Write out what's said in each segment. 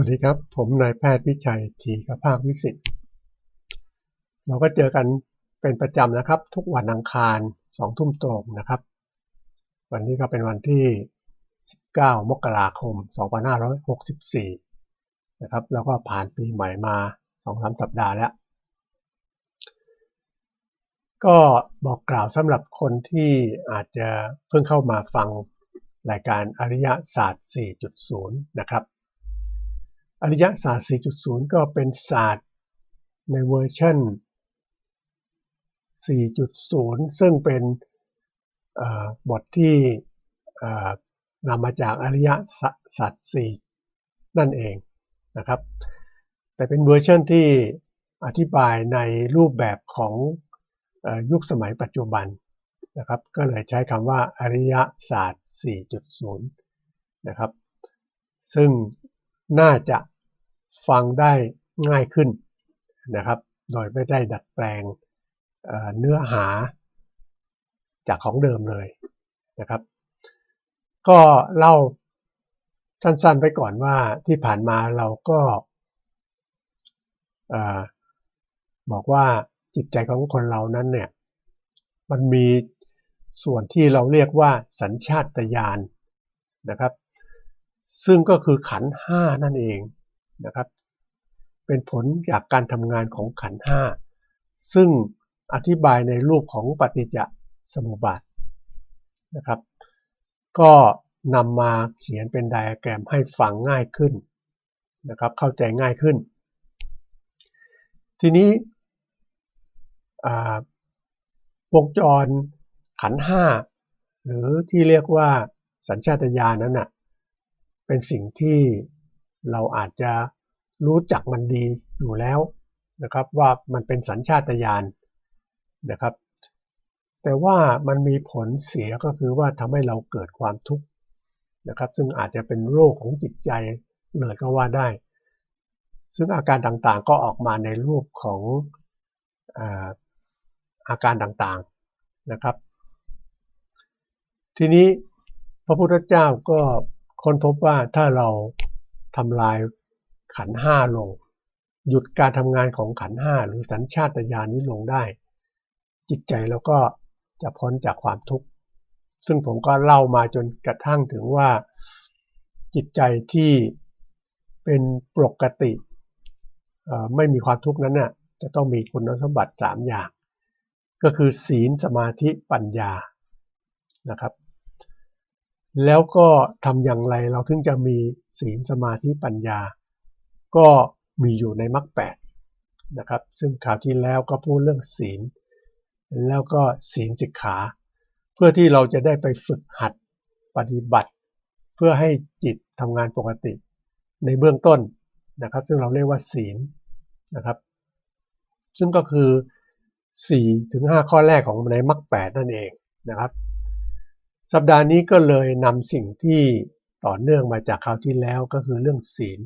สวัสดีครับ ผมนายแพทย์วิชัยทีกภาควิสิทธิ์เราก็เจอกันเป็นประจำนะครับ ทุกวันอังคารสองทุ่มตรงนะครับ วันนี้ก็เป็นวันที่ 19 มกราคม 2564 นะครับ แล้วก็ผ่านปีใหม่มา 2-3 สัปดาห์แล้ว ก็บอกกล่าวสำหรับคนที่อาจจะเพิ่งเข้ามาฟังรายการอริยศาสตร์ 4.0 นะครับ อริยศาสตร์ 4.0 ก็เป็นศาสตร์ในเวอร์ชัน4.0 ซึ่งเป็นบทที่นำมาจากอริยศาสัจ4นั่นเองนะครับ แต่เป็นเวอร์ชันที่อธิบายในรูปแบบของยุคสมัยปัจจุบันนะครับ ก็เลยใช้คำว่าอริยศาสตร์ 4.0 นะครับ ซึ่งน่าจะ ฟังได้ง่ายขึ้นนะครับ โดยไม่ได้ดัดแปลงเนื้อหาจากของเดิมเลยนะครับ ก็เล่าสั้นๆไปก่อนว่าที่ผ่านมาเราก็บอกว่าจิตใจของคนเรานั้นเนี่ยมันมีส่วนที่เราเรียกว่าสัญชาตญาณนะครับ ซึ่งก็คือขันห้านั่นเองนะครับ เป็นผลจากการทำงานของขันห้าซึ่งอธิบายในรูปของปฏิจจสมุปบาทนะครับ ก็นำมาเขียนเป็นไดอะแกรมให้ฟังง่ายขึ้นนะครับ เข้าใจง่ายขึ้น ทีนี้วงจรขันห้าหรือที่เรียกว่าสัญชาตญาณนั้นนะเป็นสิ่งที่เราอาจจะ รู้จักมันดีอยู่แล้วนะครับว่ามันเป็นสัญชาตญาณนะครับ แต่ว่ามันมีผลเสียก็คือว่าทำให้เราเกิดความทุกข์นะครับ ซึ่งอาจจะเป็นโรคของจิตใจเลยก็ว่าได้ ซึ่งอาการต่างๆก็ออกมาในรูปของอาการต่างๆนะครับ ทีนี้พระพุทธเจ้าก็ค้นพบว่าถ้าเราทำลาย ขันห้าลง หยุดการทำงานของขันห้าหรือสัญชาตญาณนี้ลงได้ จิตใจเราก็จะพ้นจากความทุกข์ ซึ่งผมก็เล่ามาจนกระทั่งถึงว่า จิตใจที่เป็นปกติไม่มีความทุกข์นั้นน่ะจะต้องมีคุณสมบัติ 3 อย่าง ก็คือศีลสมาธิปัญญานะครับ แล้วก็ทำอย่างไรเราถึงจะมีศีลสมาธิปัญญา ก็มีอยู่ในมรรคแปดนะครับ ซึ่งข่าวที่แล้วก็พูดเรื่องศีล แล้วก็ศีลสิกขา เพื่อที่เราจะได้ไปฝึกหัดปฏิบัติ เพื่อให้จิตทำงานปกติ ในเบื้องต้นนะครับ ซึ่งเราเรียกว่าศีลนะครับ ซึ่งก็คือ4ถึง5ข้อแรกของในมรรคแปดนั่นเองนะครับ สัปดาห์นี้ก็เลยนำสิ่งที่ต่อเนื่องมาจากคราวที่แล้วก็คือเรื่องศีล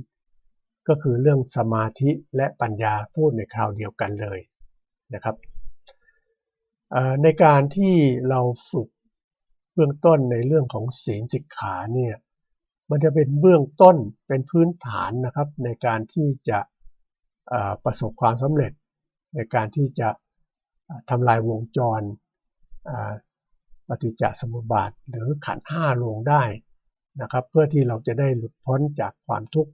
ก็คือเรื่องสมาธิและปัญญาพูดในคราวเดียวกันเลยนะครับในการที่เราฝึกเบื้องต้นในเรื่องของศีลสิกขาเนี่ยมันจะเป็นเบื้องต้นเป็นพื้นฐานนะครับ ในการที่จะประสบความสำเร็จ ในการที่จะทำลายวงจรปฏิจจสมุปบาทหรือขันห้าลงได้นะครับ เพื่อที่เราจะได้หลุดพ้นจากความทุกข์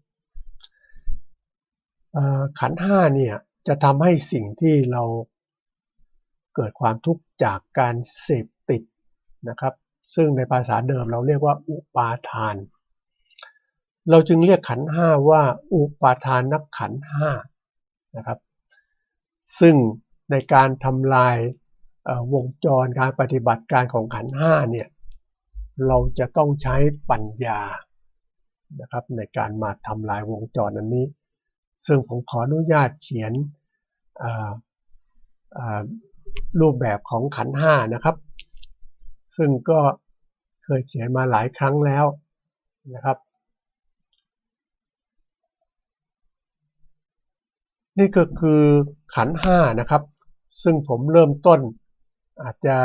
ขันห้าเนี่ยจะทำให้สิ่งที่เราเกิดความทุกข์จากการเสพติดนะครับ ซึ่งในภาษาเดิมเราเรียกว่าอุปาทาน เราจึงเรียกขันห้าว่าอุปาทานนักขันห้านะครับ ซึ่งในการทำลายวงจรการปฏิบัติการของขันห้าเนี่ยเราจะต้องใช้ปัญญานะครับในการมาทำลายวงจรอันนี้ ซึ่งผมขออนุญาตเขียนรูปแบบของขันห้านะครับ ซึ่งก็เคยเขียนมาหลายครั้งแล้วนะครับ นี่ก็คือขันห้านะครับ ซึ่งผมเริ่มต้นอาจจะ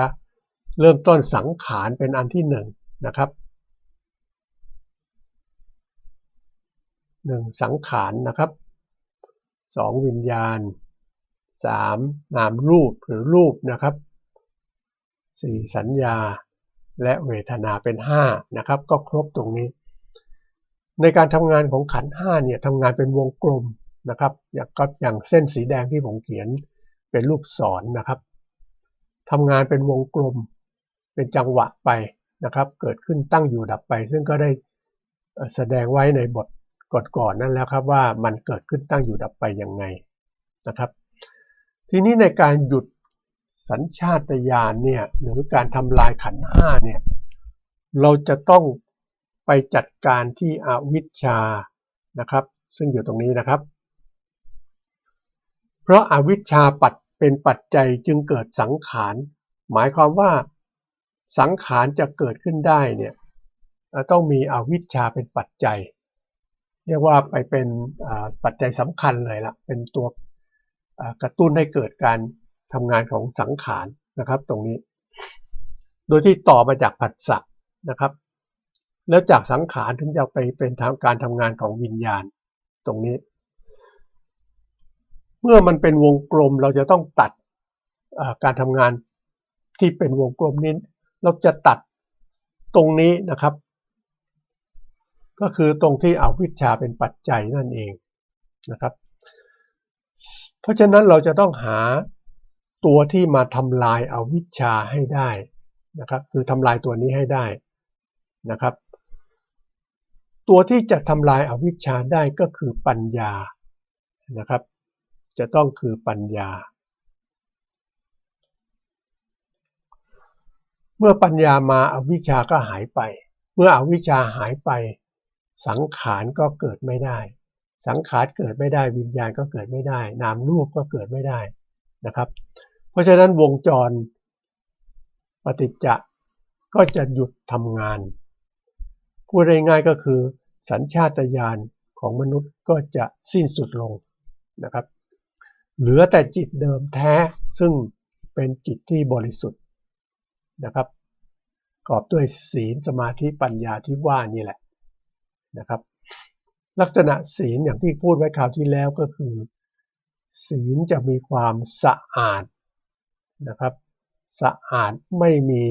เริ่มต้นสังขารเป็นอันที่หนึ่งนะครับหนึ่งสังขารนะครับ สองวิญญาณสามนามรูปหรือรูปนะครับสี่สัญญาและเวทนาเป็นห้านะครับ ก็ครบตรงนี้ ในการทำงานของขันห้าเนี่ยทำงานเป็นวงกลมนะครับ อย่างก็อย่างเส้นสีแดงที่ผมเขียนเป็นรูปศรนนะครับทำงานเป็นวงกลมเป็นจังหวะไปนะครับ เกิดขึ้นตั้งอยู่ดับไป ซึ่งก็ได้แสดงไว้ในบท ก่อนๆนั่นแล้วครับว่ามันเกิดขึ้นตั้งอยู่ดับไปยังไงนะครับ ทีนี้ในการหยุดสัญชาตญาณเนี่ยหรือการทำลายขันห้าเนี่ยเราจะต้องไปจัดการที่อวิชชานะครับ ซึ่งอยู่ตรงนี้นะครับ เพราะอาวิชชาปัดเป็นปัจจัยจึงเกิดสังขาร หมายความว่าสังขารจะเกิดขึ้นได้เนี่ยต้องมีอวิชชาเป็นปัจจัย เรียกว่าไปเป็นปัจจัยสำคัญเลยละเป็นตัวกระตุ้นให้เกิดการทำงานของสังขารนะครับ ตรงนี้ โดยที่ต่อมาจากผัสสะนะครับ แล้วจากสังขารถึงจะไปเป็นทางการทำงานของวิญญาณตรงนี้ เมื่อมันเป็นวงกลมเราจะต้องตัดการทำงานที่เป็นวงกลมนี้ เราจะตัดตรงนี้นะครับ ก็คือตรงที่อวิชชาเป็นปัจจัยนั่นเองนะครับ เพราะฉะนั้นเราจะต้องหาตัวที่มาทำลายอาวิชชาให้ได้นะครับ คือทำลายตัวนี้ให้ได้นะครับ ตัวที่จะทำลายอาวิชชาได้ก็คือปัญญานะครับ จะต้องคือปัญญา เมื่อปัญญามาอาวิชชาก็หายไป เมื่ออวิชชาหายไป สังขารก็เกิดไม่ได้ สังขารเกิดไม่ได้วิญญาณก็เกิดไม่ได้ นามรูปก็เกิดไม่ได้นะครับ เพราะฉะนั้นวงจรปฏิจจะก็จะหยุดทำงาน พูดง่ายๆก็คือ สัญชาตญาณของมนุษย์ก็จะสิ้นสุดลงนะครับ เหลือแต่จิตเดิมแท้ซึ่งเป็นจิตที่บริสุทธิ์นะครับกอบด้วยศีลสมาธิปัญญาที่ว่านี่แหละ นะครับ ลักษณะศีลอย่างที่พูดไว้คราวที่แล้วก็คือ ศีลจะมีความสะอาดนะครับ สะอาดไม่มี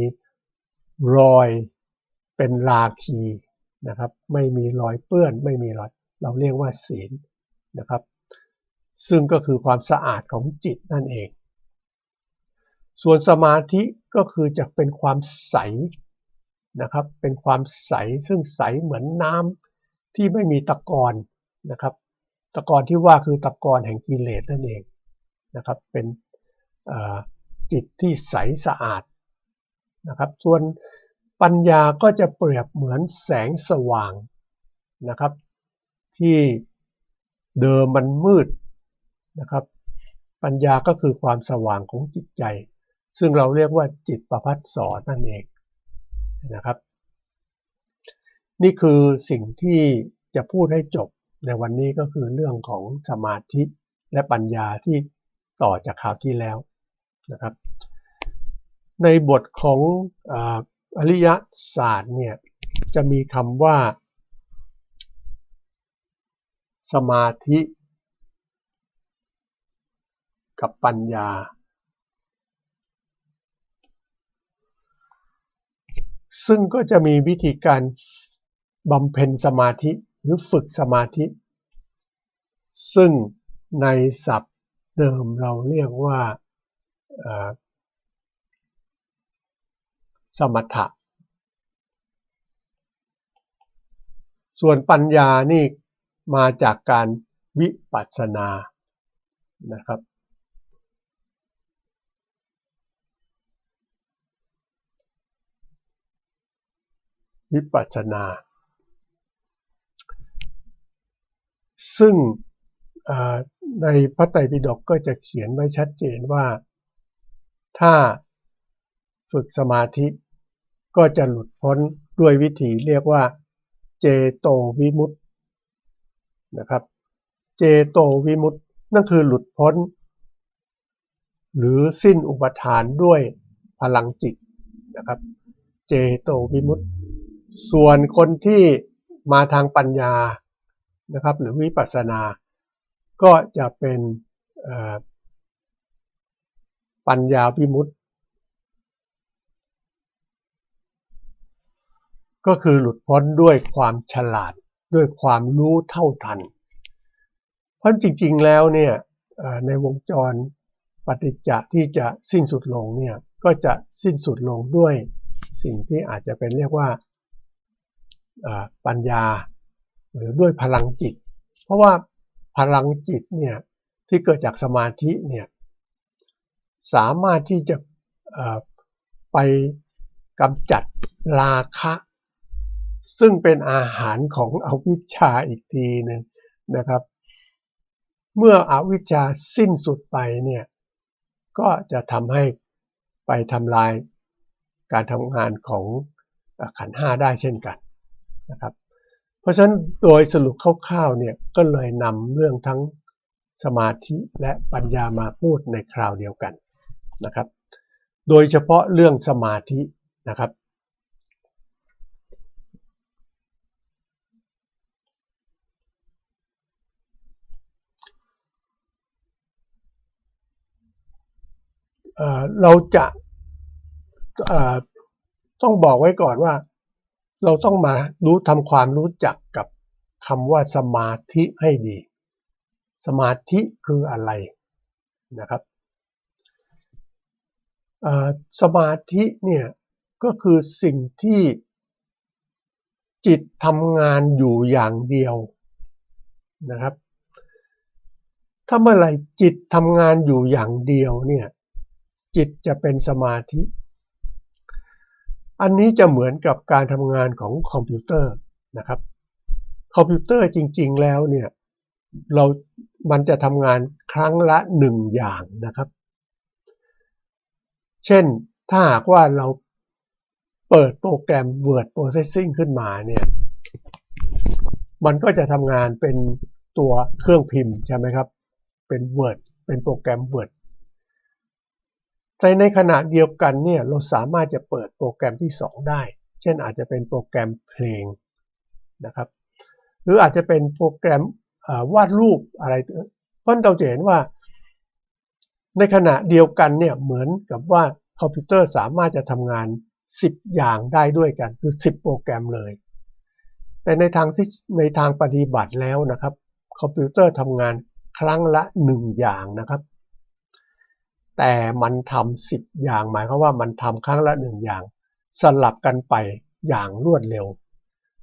รอยเป็นลาคีนะครับ ไม่มีรอยเปื้อน ไม่มีรอย เราเรียกว่าศีลนะครับ ซึ่งก็คือความสะอาดของจิตนั่นเอง ส่วนสมาธิก็คือจะเป็นความใสนะครับ เป็นความใสซึ่งใสเหมือนน้ำ ที่ไม่มีตะกอนนะครับตะกอนที่ว่าคือตะกอนแห่งกิเลสนั่นเองนะครับเป็นจิตที่ใสสะอาดนะครับส่วนปัญญาก็จะเปรียบเหมือนแสงสว่างนะครับ ที่เดิมมันมืดนะครับ ปัญญาก็คือความสว่างของจิตใจ ซึ่งเราเรียกว่าจิตประพัดสอนนั่นเองนะครับ นี่คือสิ่งที่จะพูดให้จบในวันนี้ก็คือเรื่องของสมาธิและปัญญาที่ต่อจากคราวที่แล้วนะครับ ในบทของอริยศาสตร์เนี่ยจะมีคำว่า สมาธิ กับปัญญา ซึ่งก็จะมีวิธีการ บำเพ็ญสมาธิหรือฝึกสมาธิ ซึ่งในศัพท์เดิมเราเรียกว่าสมถะ ส่วนปัญญานี่มาจากการวิปัสสนานะครับ วิปัสสนา ซึ่งในพระไตรปิฎกก็จะเขียนไว้ชัดเจนว่าถ้าฝึกสมาธิก็จะหลุดพ้นด้วยวิธีเรียกว่าเจโตวิมุตต์นะครับ เจโตวิมุตต์นั่นคือหลุดพ้น หรือสิ้นอุปทานด้วยพลังจิตนะครับ เจโตวิมุตต์ส่วนคนที่มาทางปัญญา นะครับหรือวิปัสสนา ก็จะเป็นปัญญาวิมุตติ ก็คือหลุดพ้นด้วยความฉลาดด้วยความรู้เท่าทัน เพราะจริงๆแล้วเนี่ยในวงจรปฏิจจะที่จะสิ้นสุดลงเนี่ยก็จะสิ้นสุดลงด้วยสิ่งที่อาจจะเป็นเรียกว่าปัญญา หรือด้วยพลังจิต เพราะว่าพลังจิตเนี่ยที่เกิดจากสมาธิเนี่ยสามารถที่จะไปกำจัดราคะ ซึ่งเป็นอาหารของอวิชชาอีกทีหนึ่งนะครับ เมื่ออวิชชาสิ้นสุดไปเนี่ยก็จะทำให้ไปทำลายการทำงานของขันห้าได้เช่นกันนะครับ เพราะฉะนั้นโดยสรุปคร่าวๆเนี่ยก็เลยนำเรื่องทั้งสมาธิและปัญญามาพูดในคราวเดียวกันนะครับ โดยเฉพาะเรื่องสมาธินะครับ เราจะต้องบอกไว้ก่อนว่า เราต้องมารู้ทำความรู้จักกับคำว่าสมาธิให้ดี สมาธิคืออะไรนะครับสมาธิเนี่ยก็คือสิ่งที่จิตทำงานอยู่อย่างเดียวนะครับ ถ้าเมื่อไหร่จิตทำงานอยู่อย่างเดียวเนี่ยจิตจะเป็นสมาธิ อันนี้จะเหมือนกับการทำงานของคอมพิวเตอร์นะครับ คอมพิวเตอร์จริง ๆ แล้วเนี่ยเรา มันจะทำงานครั้งละหนึ่งอย่างนะครับ เช่นถ้าหากว่าเราเปิดโปรแกรม Word Processing ขึ้นมาเนี่ย มันก็จะทำงานเป็นตัวเครื่องพิมพ์ใช่ไหมครับ เป็น Word เป็นโปรแกรม Word แต่ในขณะเดียวกันเนี่ยเราสามารถจะเปิดโปรแกรมที่ 2 ได้ เช่นอาจจะเป็นโปรแกรมเพลงนะครับ หรืออาจจะเป็นโปรแกรมวาดรูปอะไรเพราะเราจะเห็นว่า ในขณะเดียวกันเนี่ยเหมือนกับว่าคอมพิวเตอร์สามารถจะทำงาน 10 อย่างได้ด้วยกันคือ 10 โปรแกรมเลย แต่ในทางที่ในทางปฏิบัติแล้วนะครับ คอมพิวเตอร์ทำงานครั้งละ 1 อย่างนะครับ แต่มันทำสิบอย่าง หมายความว่ามันทำครั้งละหนึ่งอย่าง สลับกันไปอย่างรวดเร็ว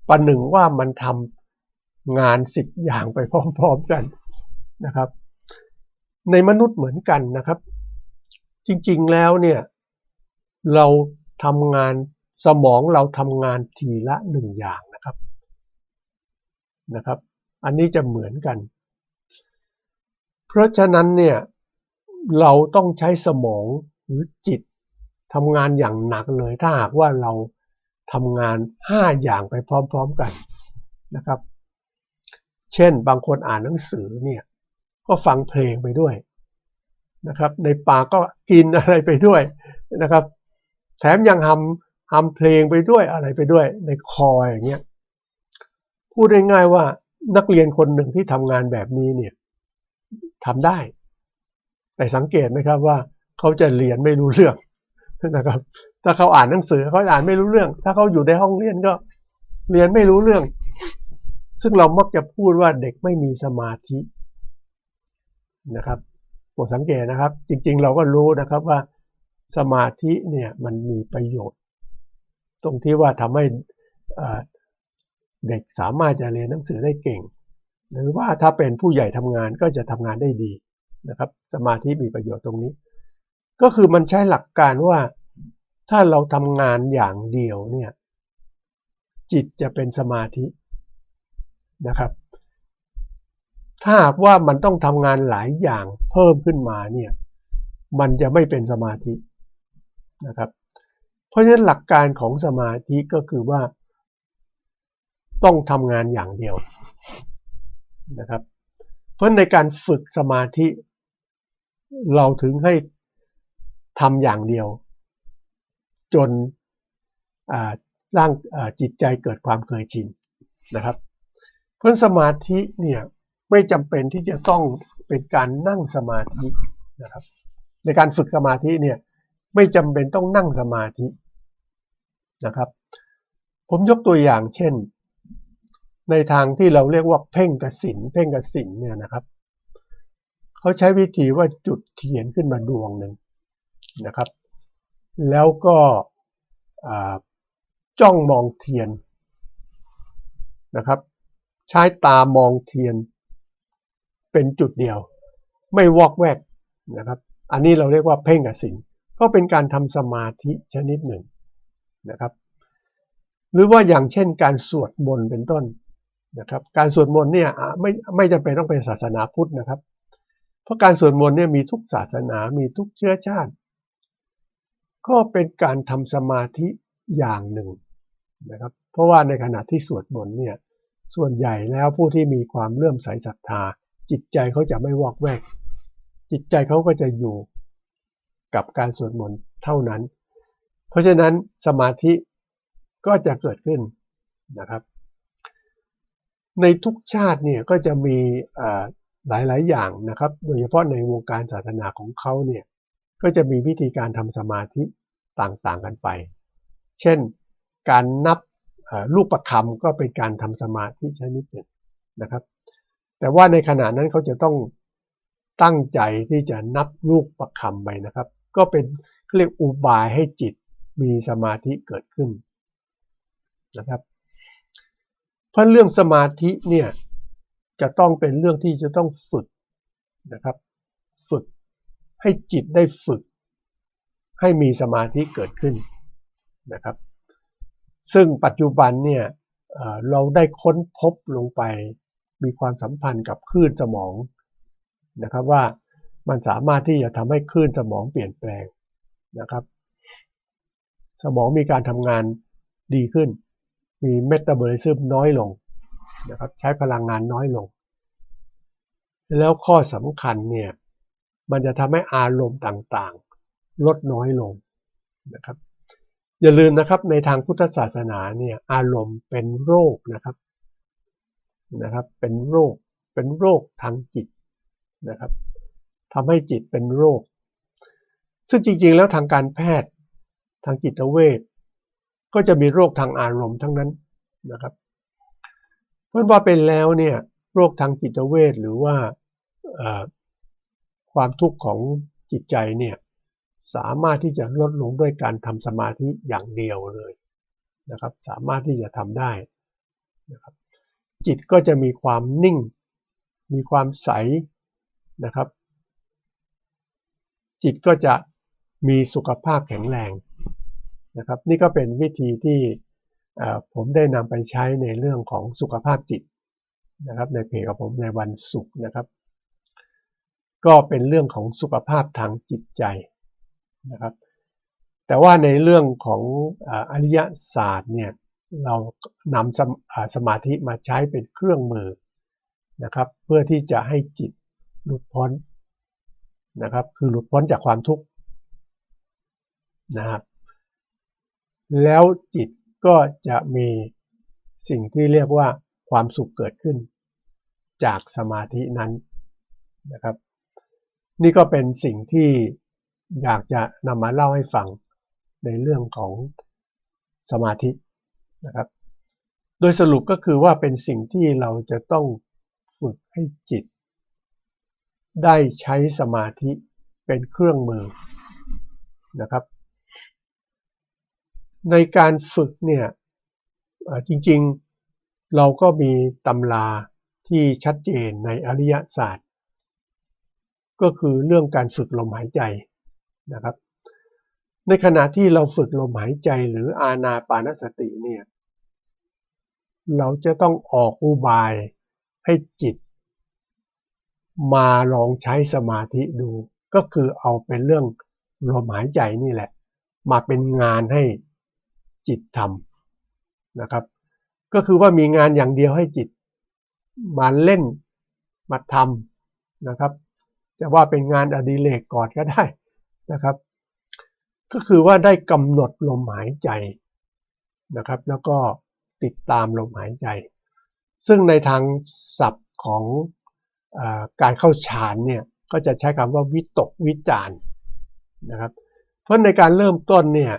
ประหนึ่งว่ามันทำงานสิบอย่างไปพร้อมๆกันนะครับ ในมนุษย์เหมือนกันนะครับ จริงๆแล้วเนี่ยเราทำงานสมองเราทำงานทีละหนึ่งอย่างนะครับนะครับ อันนี้จะเหมือนกัน เพราะฉะนั้นเนี่ย เราต้องใช้สมองหรือจิตทำงานอย่างหนักเลย ถ้าหากว่าเราทำงาน5อย่างไปพร้อม ๆกันนะครับ เช่นบางคนอ่านหนังสือเนี่ยก็ฟังเพลงไปด้วยนะครับ ในปากก็กินอะไรไปด้วยนะครับ แถมยังทำทำเพลงไปด้วยอะไรไปด้วย ในคออย่างเงี้ยพูดง่ายๆว่านักเรียนคนหนึ่งที่ทำงานแบบนี้เนี่ยทำได้ แต่สังเกตไหมครับว่าเขาจะเรียนไม่รู้เรื่องนะครับ ถ้าเขาอ่านหนังสือเขาอ่านไม่รู้เรื่อง ถ้าเขาอยู่ในห้องเรียนก็เรียนไม่รู้เรื่อง ซึ่งเรามักจะพูดว่าเด็กไม่มีสมาธินะครับโปรดสังเกตนะครับ จริงๆ เราก็รู้นะครับว่าสมาธิเนี่ยมันมีประโยชน์ ตรงที่ว่าทำให้เด็กสามารถจะเรียนหนังสือได้เก่ง หรือว่าถ้าเป็นผู้ใหญ่ทำงานก็จะทำงานได้ดี นะครับสมาธิมีประโยชน์ตรงนี้ ก็คือมันใช้หลักการว่าถ้าเราทำงานอย่างเดียวเนี่ยจิตจะเป็นสมาธินะครับ ถ้าหากว่ามันต้องทำงานหลายอย่างเพิ่มขึ้นมาเนี่ยมันจะไม่เป็นสมาธินะครับ เพราะฉะนั้นหลักการของสมาธิก็คือว่า ต้องทำงานอย่างเดียวนะครับ เพราะในการฝึกสมาธิ เราถึงให้ทำอย่างเดียว จนร่างจิตใจเกิดความเคยชินนะครับ เพราะสมาธิเนี่ยไม่จำเป็นที่จะต้องเป็นการนั่งสมาธินะครับ ในการฝึกสมาธิเนี่ยไม่จำเป็นต้องนั่งสมาธินะครับ ผมยกตัวอย่างเช่น ในทางที่เราเรียกว่าเพ่งกสินเพ่งกสินเนี่ยนะครับ เขาใช้วิธีว่าจุดเทียนขึ้นมาดวงหนึ่งนะครับ แล้วก็จ้องมองเทียนนะครับ ใช้ตามองเทียน เป็นจุดเดียว ไม่วอกแวกนะครับ อันนี้เราเรียกว่าเพ่งกสิงก็เป็นการทำสมาธิชนิดหนึ่งนะครับ หรือว่าอย่างเช่นการสวดมนต์เป็นต้นนะครับ การสวดมนต์เนี่ยไม่ไม่จำเป็นต้องเป็นศาสนาพุทธนะครับ เพราะการสวดมนต์เนี่ยมีทุกศาสนา มีทุกเชื้อชาติ ก็เป็นการทำสมาธิอย่างหนึ่งนะครับ เพราะว่าในขณะที่สวดมนต์เนี่ย ส่วนใหญ่แล้วผู้ที่มีความเลื่อมใสศรัทธา จิตใจเขาจะไม่วอกแวก จิตใจเขาก็จะอยู่กับการสวดมนต์เท่านั้น เพราะฉะนั้นสมาธิก็จะเกิดขึ้นนะครับ ในทุกชาติเนี่ยก็จะมี หลายๆ อย่างนะครับ โดยเฉพาะในวงการศาสนาของเขาเนี่ยก็จะมีวิธีการทำสมาธิต่างๆกันไป เช่นการนับลูกประคำก็เป็นการทำสมาธิชนิดหนึ่งนะครับ แต่ว่าในขณะนั้นเขาจะต้องตั้งใจที่จะนับลูกประคำไปนะครับ ก็เป็นเรียกอุบายให้จิตมีสมาธิเกิดขึ้นนะครับ เพราะเรื่องสมาธิเนี่ย จะต้องเป็นเรื่องที่จะต้องฝึกนะครับ ฝึกให้จิตได้ฝึก ให้มีสมาธิเกิดขึ้นนะครับ ซึ่งปัจจุบันเนี่ยเราได้ค้นพบลงไปมีความสัมพันธ์กับคลื่นสมองนะครับว่ามันสามารถที่จะทำให้คลื่นสมองเปลี่ยนแปลงนะครับ สมองมีการทำงานดีขึ้น มีเมตาบอลิซึมน้อยลง นะครับใช้พลังงานน้อยลง แล้วข้อสำคัญเนี่ยมันจะทำให้อารมณ์ต่างๆ ลดน้อยลงนะครับ อย่าลืมนะครับในทางพุทธศาสนาเนี่ยอารมณ์เป็นโรคนะครับนะครับ เป็นโรคเป็นโรคทางจิตนะครับทำให้จิตเป็นโรค ซึ่งจริงๆแล้วทางการแพทย์ทางจิตเวชก็จะมีโรคทางอารมณ์ทั้งนั้นนะครับ เพราะว่าเป็นแล้วเนี่ยโรคทางจิตเวชหรือว่าความทุกข์ของจิตใจเนี่ยสามารถที่จะลดลงด้วยการทำสมาธิอย่างเดียวเลยนะครับ สามารถที่จะทำได้นะครับ จิตก็จะมีความนิ่ง มีความใสนะครับ จิตก็จะมีสุขภาพแข็งแรงนะครับ นี่ก็เป็นวิธีที่ ผมได้นำไปใช้ในเรื่องของสุขภาพจิตนะครับในเพจของผมในวันศุกร์นะครับ ก็เป็นเรื่องของสุขภาพทางจิตใจนะครับ แต่ว่าในเรื่องของอริยศาสตร์เนี่ยเรานำสสมาธิมาใช้เป็นเครื่องมือนะครับ เพื่อที่จะให้จิตหลุดพ้นนะครับ คือหลุดพ้นจากความทุกข์นะครับ แล้วจิต ก็จะมีสิ่งที่เรียกว่าความสุขเกิดขึ้น จากสมาธินั้นนะครับ นี่ก็เป็นสิ่งที่อยากจะนำมาเล่าให้ฟังในเรื่องของสมาธินะครับ โดยสรุปก็คือว่าเป็นสิ่งที่เราจะต้องฝึกให้จิต ได้ใช้สมาธิเป็นเครื่องมือนะครับ ในการฝึกเนี่ยจริงๆเราก็มีตำราที่ชัดเจนในอริยศาสตร์ ก็คือเรื่องการฝึกลมหายใจนะครับ ในขณะที่เราฝึกลมหายใจหรืออาณาปานสติเนี่ยเราจะต้องออกอุบายให้จิต มาลองใช้สมาธิดู ก็คือเอาเป็นเรื่องลมหายใจนี่แหละ มาเป็นงานให้ จิตทำนะครับ ก็คือว่ามีงานอย่างเดียวให้จิตมาเล่นมาทำนะครับจะว่าเป็นงานอดิเรกก่อนก็ได้นะครับ ก็คือว่าได้กำหนดลมหายใจนะครับ แล้วก็ติดตามลมหายใจ ซึ่งในทางศัพท์ของอการเข้าฌานเนี่ยก็จะใช้คำว่าวิตกวิจารนะครับ เพราะในการเริ่มต้นเนี่ย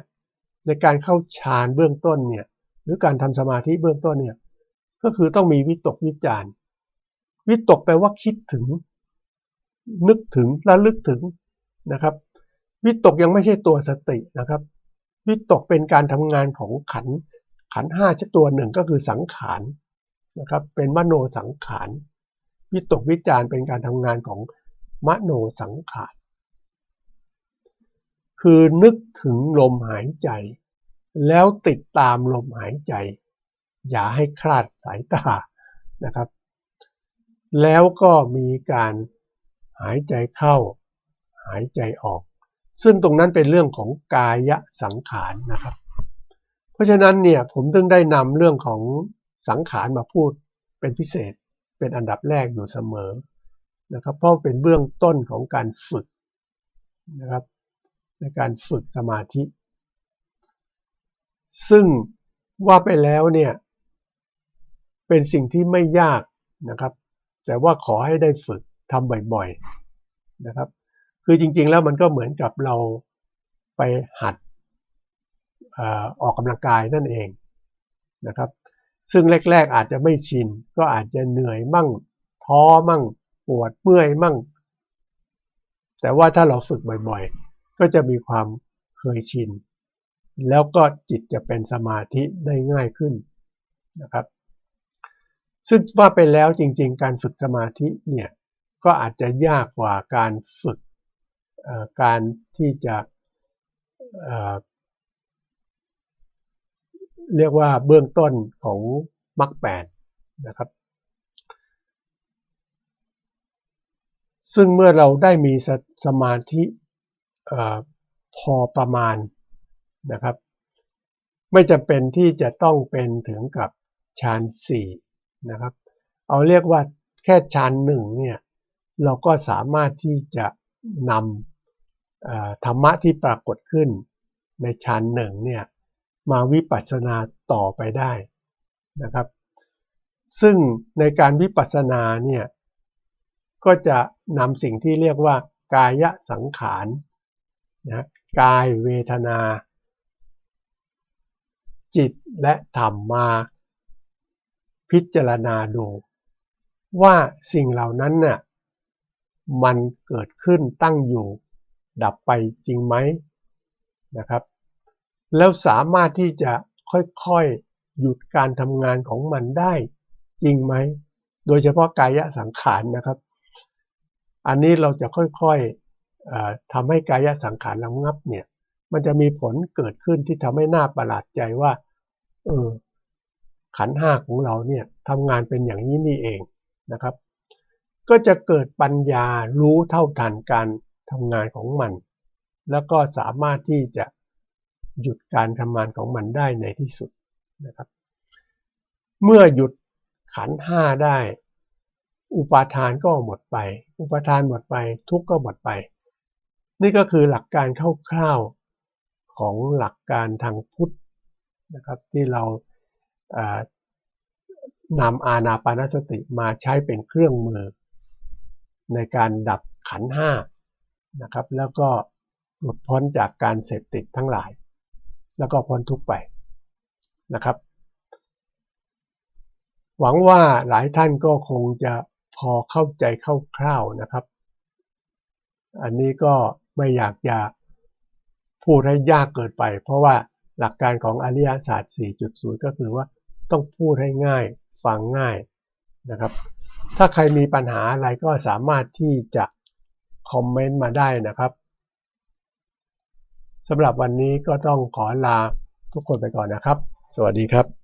ในการเข้าฌานเบื้องต้นเนี่ยหรือการทำสมาธิเบื้องต้นเนี่ยก็คือต้องมีวิตกวิจารวิตกแปลว่าคิดถึง นึกถึงระลึกถึงนะครับ วิตกยังไม่ใช่ตัวสตินะครับ วิตกเป็นการทำงานของขันขันห้าชตัวหนึ่งก็คือสังขารนะครับ เป็นมโนสังขารวิตกวิจารเป็นการทำงานของมโนสังขาร คือนึกถึงลมหายใจ แล้วติดตามลมหายใจ อย่าให้คลาดสายตานะครับ แล้วก็มีการหายใจเข้า หายใจออก ซึ่งตรงนั้นเป็นเรื่องของกายสังขารนะครับ เพราะฉะนั้นเนี่ยผมจึงได้นำเรื่องของสังขารมาพูดเป็นพิเศษเป็นอันดับแรกอยู่เสมอนะครับ เพราะเป็นเบื้องต้นของการฝึกนะครับ ในการฝึกสมาธิ ซึ่งว่าไปแล้วเนี่ยเป็นสิ่งที่ไม่ยากนะครับ แต่ว่าขอให้ได้ฝึกทำบ่อยๆนะครับ คือจริงๆแล้วมันก็เหมือนกับเราไปหัดออกกำลังกายนั่นเองนะครับ ซึ่งแรกๆอาจจะไม่ชิน ก็อาจจะเหนื่อยมั่ง ท้อมั่ง ปวดเมื่อยมั่ง แต่ว่าถ้าเราฝึกบ่อยๆ ก็จะมีความเคยชิน แล้วก็จิตจะเป็นสมาธิได้ง่ายขึ้นนะครับ ซึ่งว่าไปแล้วจริงๆ การฝึกสมาธิเนี่ยก็อาจจะยากกว่าการฝึกการที่จะเรียกว่าเบื้องต้นของมรรคแปดนะครับ ซึ่งเมื่อเราได้มีสมาธิ พอประมาณนะครับ ไม่จำเป็นที่จะต้องเป็นถึงกับฌานสี่นะครับ เอาเรียกว่าแค่ฌานหนึ่งเนี่ยเราก็สามารถที่จะนำธรรมะที่ปรากฏขึ้นในฌานหนึ่งเนี่ยมาวิปัสสนาต่อไปได้นะครับ ซึ่งในการวิปัสสนาเนี่ยก็จะนำสิ่งที่เรียกว่ากายสังขาร นะกายเวทนา จิตและธรรมมา พิจารณาดู ว่าสิ่งเหล่านั้นน่ะมันเกิดขึ้นตั้งอยู่ ดับไปจริงไหมนะครับ แล้วสามารถที่จะค่อยๆหยุดการทำงานของมันได้จริงไหม โดยเฉพาะกายสังขารนะครับ อันนี้เราจะค่อยๆ ทำให้กายสังขารระงับเนี่ย มันจะมีผลเกิดขึ้นที่ทำให้หน้าประหลาดใจว่าเออขันห้าของเราเนี่ยทำงานเป็นอย่างนี้นี่เองนะครับ ก็จะเกิดปัญญารู้เท่าทันการทำงานของมัน แล้วก็สามารถที่จะหยุดการทำงานของมันได้ในที่สุดนะครับ เมื่อหยุดขันห้าได้ อุปาทานก็หมดไป อุปาทานหมดไป ทุกข์ก็หมดไป นี่ก็คือหลักการคร่าวๆของหลักการทางพุทธนะครับที่เรานำอาณาปานสติมาใช้เป็นเครื่องมือ ในการดับขันห้านะครับ แล้วก็หลุดพ้นจากการเสพติดทั้งหลาย แล้วก็พ้นทุกไปนะครับ หวังว่าหลายท่านก็คงจะพอเข้าใจคร่าวๆนะครับ อันนี้ก็ ไม่อยากจะพูดให้ยากเกินไป เพราะว่าหลักการของอริยศาสตร์ 4.0 ก็คือว่าต้องพูดให้ง่ายฟังง่ายนะครับ ถ้าใครมีปัญหาอะไรก็สามารถที่จะคอมเมนต์มาได้นะครับสำหรับวันนี้ก็ต้องขอลาทุกคนไปก่อนนะครับ สวัสดีครับ